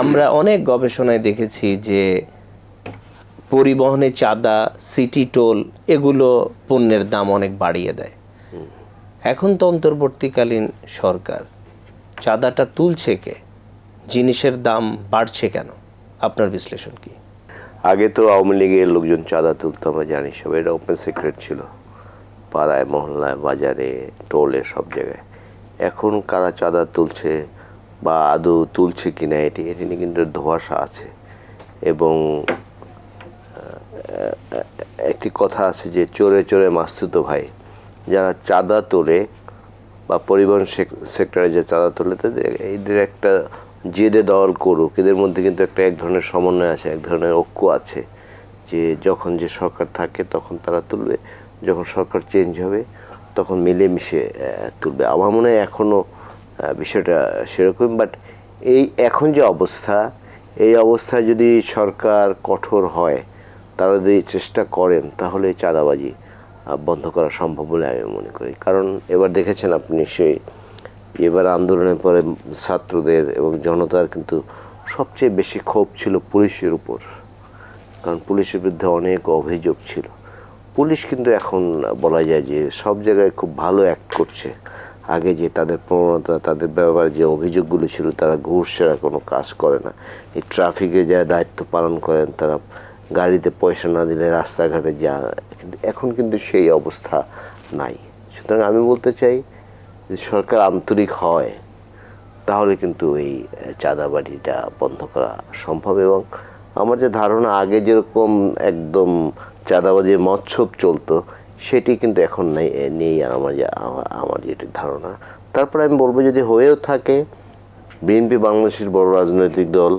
আমরা অনেক গবেষণায় দেখেছি যে পরিবহনে চাঁদা সিটি টোল এগুলো পণ্যের দাম অনেক বাড়িয়ে দেয়। এখন তো অন্তর্বর্তীকালীন সরকার চাঁদাটা তুলছে কে? জিনিসের দাম বাড়ছে কেন? আপনার বিশ্লেষণ কি? আগে তো আওয়ামী লীগের লোকজন চাঁদা তুলতো, আমরা জানি সব। এটা ওপেন সিক্রেট ছিল। পাড়ায়, মহল্লায়, বাজারে টোলে সব জায়গায়। এখন কারা চাঁদা তুলছে? বা আদৌ তুলছে কি না এটি এটি নিয়ে কিন্তু ধোঁয়াশা আছে। এবং একটি কথা আছে যে চোরে চোরে মাস্তুতো ভাই, যারা চাঁদা তোলে বা পরিবহন সেক- সেক্টরে যে চাঁদা তোলে, তাদের এদের একটা জেদে দল করুক। এদের মধ্যে কিন্তু একটা এক ধরনের সমন্বয় আছে, এক ধরনের ঐক্য আছে, যে যখন যে সরকার থাকে তখন তারা তুলবে, যখন সরকার চেঞ্জ হবে তখন মিলেমিশে তুলবে। আমার মনে হয় এখনও বিষয়টা সেরকম বাট এই এখন যে অবস্থা, এই অবস্থায় যদি সরকার কঠোর হয়, তারা যদি চেষ্টা করেন, তাহলে চাঁদাবাজি বন্ধ করা সম্ভব বলে আমি মনে করি। কারণ এবার দেখেছেন আপনি সেই, এবার আন্দোলনের পরে ছাত্রদের এবং জনতার কিন্তু সবচেয়ে বেশি ক্ষোভ ছিল পুলিশের উপর। কারণ পুলিশের বিরুদ্ধে অনেক অভিযোগ ছিল। পুলিশ কিন্তু এখন বলা যায় যে সব জায়গায় খুব ভালো অ্যাক্ট করছে। আগে যে তাদের প্রবণতা, তাদের ব্যাপারে যে অভিযোগগুলো ছিল, তারা ঘুষ ছাড়া কোনো কাজ করে না। এই ট্রাফিকে যারা দায়িত্ব পালন করেন, তারা গাড়িতে পয়সা না দিলে রাস্তাঘাটে যা, এখন কিন্তু সেই অবস্থা নাই। সুতরাং আমি বলতে চাই যে সরকার আন্তরিক হয়, তাহলে কিন্তু এই চাঁদাবাড়িটা বন্ধ করা সম্ভব। এবং আমার যে ধারণা, আগে যেরকম একদম চাঁদাবাজির মৎসব চলতো সেটি কিন্তু এখন নেই নেই আর আমার আমার- যেটি ধারণা তারপরে আমি বলব যদি হয়েও থাকে, বিএনপি বাংলাদেশের বড় রাজনৈতিক দল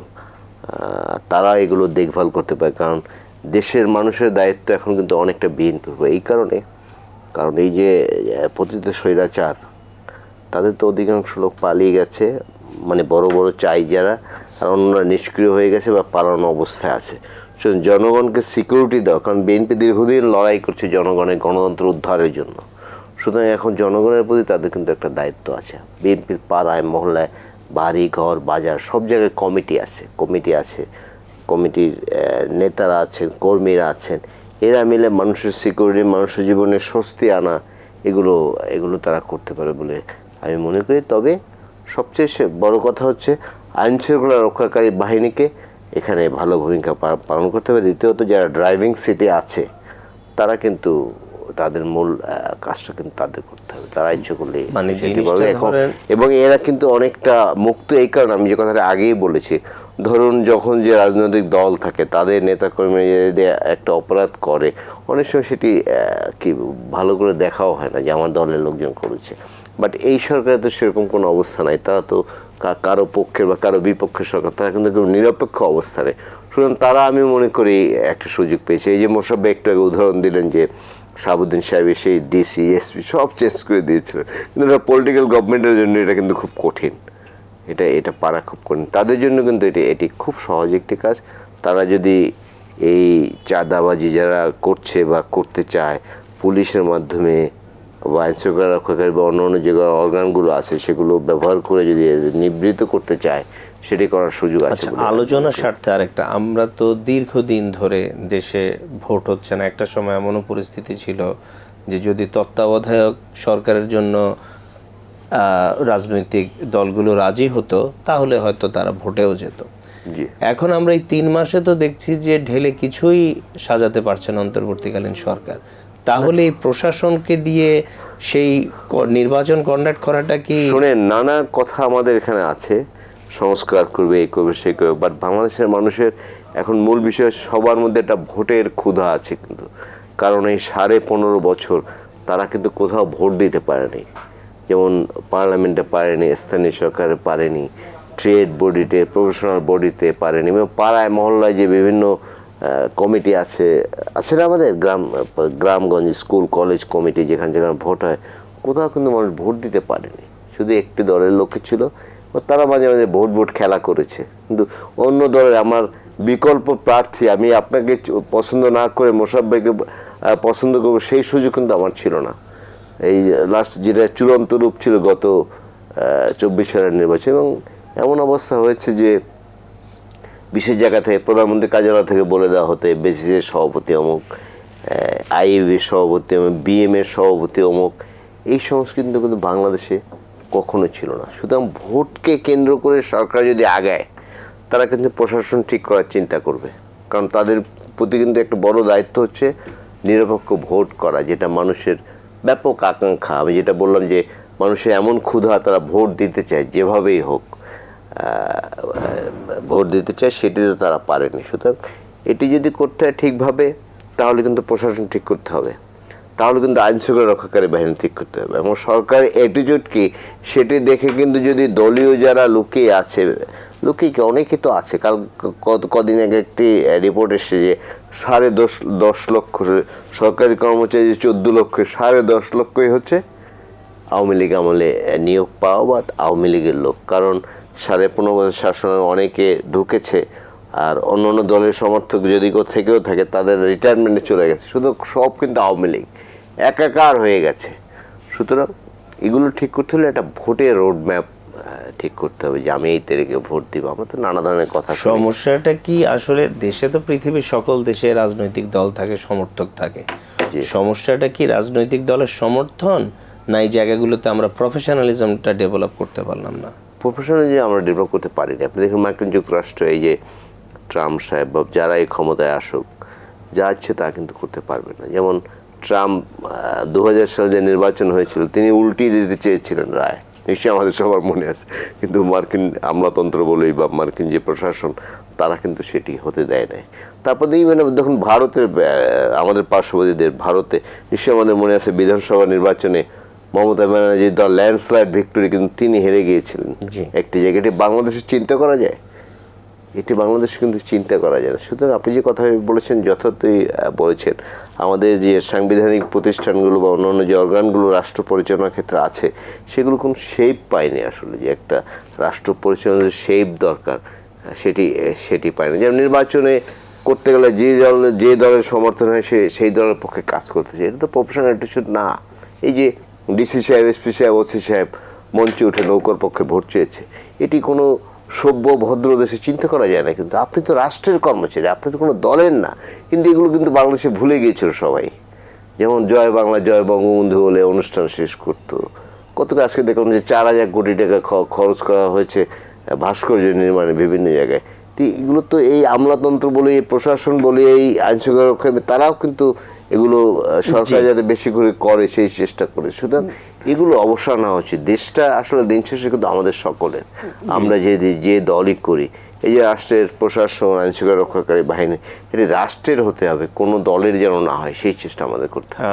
তারা এগুলো দেখভাল করতে পারে, কারণ দেশের মানুষের দায়িত্ব এখন কিন্তু অনেকটা বিএনপির। এই কারণে, কারণ এই যে, পতিত স্বৈরাচার, তাদের তো অধিকাংশ লোক পালিয়ে গেছে মানে বড় বড় চাই যারা আর অন্যরা নিষ্ক্রিয় হয়ে গেছে বা পালানো অবস্থায় আছে। জনগণকে সিকিউরিটি দেওয়া, কারণ বিএনপি দীর্ঘদিন লড়াই করছে জনগণের গণতন্ত্র উদ্ধারের জন্য। সুতরাং এখন জনগণের প্রতি তাদের কিন্তু একটা দায়িত্ব আছে। বিএনপির পাড়ায়, মহল্লায় বাড়ি ঘর বাজার, সব জায়গায় কমিটি আছে কমিটি আছে। কমিটির নেতারা আছেন, কর্মীরা আছেন। এরা মিলে মানুষের সিকিউরিটি মানুষের জীবনে স্বস্তি আনা এগুলো এগুলো তারা করতে পারে বলে আমি মনে করি। তবে সবচেয়ে বড় কথা হচ্ছে আইন শৃঙ্খলা রক্ষাকারী বাহিনীকে এখানে ভালো ভূমিকা পালন করতে হবে। দ্বিতীয়ত যারা ড্রাইভিং সিটে আছে তারা কিন্তু তাদের মূল কাজটা কিন্তু তাদের করতে হবে। তারা ইচ্ছে করলে এবং এরা কিন্তু অনেকটা মুক্ত। এই কারণে আমি যে কথাটা আগেই বলেছি ধরুন যখন যে রাজনৈতিক দল থাকে তাদের নেতাকর্মী যদি একটা অপরাধ করে অনেক সময় সেটি কি ভালো করে দেখাও হয় না যে আমার দলের লোকজন করেছে। বাট এই সরকারে তো সেরকম কোনো অবস্থা নাই। তারা তো কারও পক্ষের বা কারও বিপক্ষের সরকার, তারা কিন্তু একদম নিরপেক্ষ অবস্থানে। সুতরাং তারা আমি মনে করি একটা সুযোগ পেয়েছে। এই যে মোসাব্বে একটু আগে উদাহরণ দিলেন যে শাহাবুদ্দিন সাহেব সেই ডিসি, এসপি সব চেঞ্জ করে দিয়েছিলেন কিন্তু এটা পলিটিক্যাল গভর্নমেন্টের জন্য এটা কিন্তু খুব কঠিন। এটা এটা পারা খুব কঠিন। তাদের জন্য কিন্তু এটি এটি খুব সহজ একটি কাজ। তারা যদি এই চাঁদাবাজি যারা করছে বা করতে চায়, পুলিশের মাধ্যমে বা আইনশৃঙ্খলা রক্ষাকারী বা অন্য অন্য যে অর্গানগুলো আছে সেগুলো ব্যবহার করে যদি নিবৃত করতে চায় সেটি করার সুযোগ আছে আলোচনার বলে আমি আলোচনা স্বার্থে আরেকটা। আমরা তো দীর্ঘদিন ধরে দেশে ভোট হচ্ছে না। একটা সময় এমনও পরিস্থিতি ছিল যে যদি তত্ত্বাবধায়ক সরকারের জন্য রাজনৈতিক দলগুলো রাজি হতো তাহলে হয়তো তারা ভোটেও যেত। এখন আমরা এই তিন মাসে তো দেখছি যে ঢেলে কিছুই সাজাতে পারছে না অন্তর্বর্তীকালীন সরকার। তাহলে প্রশাসনকে দিয়ে সেই নির্বাচন কন্ডাক্ট করাটা কি শোনেন, নানা কথা আমাদের এখানে আছে, সংস্কার করবে এই করবে সেই করবে বাট বাংলাদেশের মানুষের এখন মূল বিষয় সবার মধ্যে একটা ভোটের ক্ষুধা আছে কিন্তু। কারণ এই সাড়ে পনেরো বছর তারা কিন্তু কোথাও ভোট দিতে পারেনি। যেমন পার্লামেন্টে পারেনি, স্থানীয় সরকারে পারেনি, ট্রেড বডিতে, প্রফেশনাল বডিতে পারেনি, এবং পাড়ায়, মহল্লায় যে বিভিন্ন কমিটি আছে আছে না আমাদের গ্রাম, গ্রামগঞ্জ স্কুল, কলেজ কমিটি যেখানে যেখানে ভোট হয়, কোথাও কিন্তু মানুষ ভোট দিতে পারেনি। শুধু একটি দলের লোক ছিল তারা মাঝে মাঝে ভোট ভোট খেলা করেছে। কিন্তু অন্য দলের আমার বিকল্প প্রার্থী, আমি আপনাকে পছন্দ না করে মোসাব্বাইকে পছন্দ করব সেই সুযোগ কিন্তু আমার ছিল না। এই লাস্ট যেটা চূড়ান্ত রূপ ছিল গত চব্বিশ সালের নির্বাচন এবং এমন অবস্থা হয়েছে যে বিশেষ জায়গা থেকে প্রধানমন্ত্রী কার্যালয় থেকে বলে দেওয়া হতে বেসিসের সভাপতি অমুক আইএবির সভাপতি অমুক বিএম-এর সভাপতি অমুক, এই সংস্কৃতি কিন্তু বাংলাদেশে কখনো ছিল না। সুতরাং ভোটকে কেন্দ্র করে সরকার যদি আগায়, তারা কিন্তু প্রশাসন ঠিক করার চিন্তা করবে। কারণ তাদের প্রতি কিন্তু একটা বড় দায়িত্ব হচ্ছে নিরপেক্ষ ভোট করা, যেটা মানুষের ব্যাপক আকাঙ্ক্ষা। আমি যেটা বললাম যে মানুষের এমন ক্ষুধা তারা ভোট দিতে চায় যেভাবেই হোক ভোট দিতে চায়, সেটি তো তারা পারেনি। সুতরাং এটি যদি করতে হয় ঠিকভাবে, তাহলে কিন্তু প্রশাসন ঠিক করতে হবে। তাহলে কিন্তু আইন শৃঙ্খলা রক্ষাকারী বাহিনী ঠিক করতে হবে। এবং সরকার অ্যাটিটিউড কি, সেটি দেখে কিন্তু যদি দলীয় যারা লুকিয়ে আছে, লুকিয়ে কি অনেকে তো আছে। কাল কদিন আগে একটি রিপোর্ট এসেছে যে সাড়ে দশ দশ লক্ষ সরকারি কর্মচারী, চোদ্দ লক্ষ, সাড়ে দশ লক্ষই হচ্ছে আওয়ামী লীগ আমলে নিয়োগ পাওয়া বা আওয়ামী লীগের লোক। কারণ সাড়ে পনেরো বছর শাসনের অনেকে ঢুকেছে আর অন্য অন্য দলের সমর্থক যদি কেউ থেকেও থাকে তাদের রিটায়ারমেন্টে চলে গেছে। শুধু সব কিন্তু আওয়ামী লীগ। একাকার হয়ে গেছে। সুতরাং এগুলো ঠিক করতে হলে একটা ভোটের রোড ম্যাপ ঠিক করতে হবে যে আমি এই তারিখে ভোট দিব। আমরা তো নানা ধরনের কথা সমস্যাটা কি? আসলে দেশে তো পৃথিবীর সকল দেশে রাজনৈতিক দল থাকে সমর্থক থাকে। সমস্যাটা কি? রাজনৈতিক দলের সমর্থন? না এই জায়গাগুলোতে আমরা প্রফেশনালিজমটা ডেভেলপ করতে পারলাম না। প্রফেশনাল যে আমরা ডেভেলপ করতে পারি না আপনি দেখুন মার্কিন যুক্তরাষ্ট্র, এই যে ট্রাম্প সাহেব বা যারা এই ক্ষমতায় আসুক, যা ইচ্ছে তা কিন্তু করতে পারবে না। যেমন ট্রাম্প দু হাজার সালে যে নির্বাচন হয়েছিল, তিনি উল্টিয়ে দিতে চেয়েছিলেন রায়। নিশ্চয়ই আমাদের সবার মনে আছে। কিন্তু মার্কিন আমলাতন্ত্র বলেই বা মার্কিন যে প্রশাসন, তারা কিন্তু সেটি হতে দেয় নাই। তারপর দেখবেন দেখুন ভারতের আমাদের পার্শ্ববর্তীদের ভারতে, নিশ্চয়ই আমাদের মনে আছে বিধানসভা নির্বাচনে মমতা ব্যানার্জির দল ল্যান্ডস্লাইড ভিক্টোরি কিন্তু তিনি হেরে গিয়েছিলেন। একটি জায়গাটি বাংলাদেশের চিন্তা করা যায়? এটি বাংলাদেশে কিন্তু চিন্তা করা যায় না। সুতরাং আপনি যে কথা বলেছেন যথার্থই বলেছেন। আমাদের যে সাংবিধানিক প্রতিষ্ঠানগুলো বা অন্যান্য যে অর্গানগুলো রাষ্ট্র পরিচালনার ক্ষেত্রে আছে সেগুলো কোনো শেপ পায়নি আসলে যে একটা রাষ্ট্র পরিচালনার শেপ দরকার সেটি সেটি পায়নি। যেমন নির্বাচনে করতে গেলে যে দল যে দলের সমর্থন হয় সে সেই দলের পক্ষে কাজ করতে চায় এটা তো প্রফেশনাল অ্যাটিটিউড না। এই যে ডিসি সাহেব এসপি সাহেব ওসি সাহেব মঞ্চে উঠে নৌকার পক্ষে ভোট চেয়েছে। এটি কোনো সভ্য ভদ্র দেশে চিন্তা করা যায় না কিন্তু আপনি তো রাষ্ট্রের কর্মচারী, আপনি তো কোনো দলের না। কিন্তু এগুলো কিন্তু বাংলাদেশে ভুলে গিয়েছিল সবাই। যেমন জয় বাংলা, জয় বঙ্গবন্ধু বলে অনুষ্ঠান শেষ করতো। কত আজকে দেখলাম যে চার হাজার কোটি টাকা খরচ করা হয়েছে ভাস্কর্য নির্মাণে বিভিন্ন জায়গায়। তো এগুলো তো এই আমলাতন্ত্র বলে এই প্রশাসন বলে এই আইন শৃঙ্খলা রক্ষা তারাও কিন্তু এগুলো সরকার যাতে বেশি করে করে সেই চেষ্টা করে। সুতরাং এগুলো অবসর নেওয়া উচিত। দেশটা আসলে দিন শেষে কিন্তু আমাদের সকলের। আমরা যে যে দলই করি এই যে রাষ্ট্রের প্রশাসন আইনশৃঙ্খলা রক্ষাকারী বাহিনী এটি রাষ্ট্রের হতে হবে। কোনো দলের যেন না হয় সেই চেষ্টা আমাদের করতে হবে।